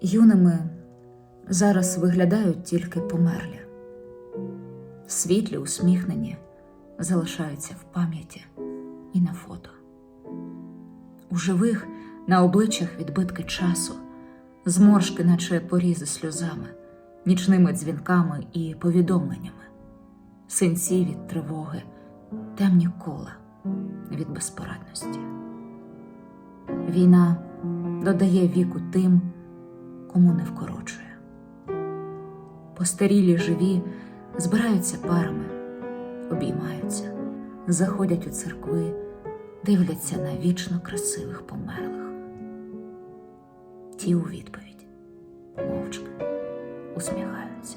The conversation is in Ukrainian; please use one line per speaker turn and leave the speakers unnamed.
Юними зараз виглядають тільки померлі. Світлі, усміхнені, залишаються в пам'яті і на фото. У живих на обличчях відбитки часу, зморшки, наче порізи сльозами, нічними дзвінками і повідомленнями, синці від тривоги, темні кола від безпорадності. Війна додає віку тим, кому не вкорочує. Постарілі живі збираються парами, обіймаються, заходять у церкви, дивляться на вічно красивих померлих. Ті у відповідь мовчки усміхаються.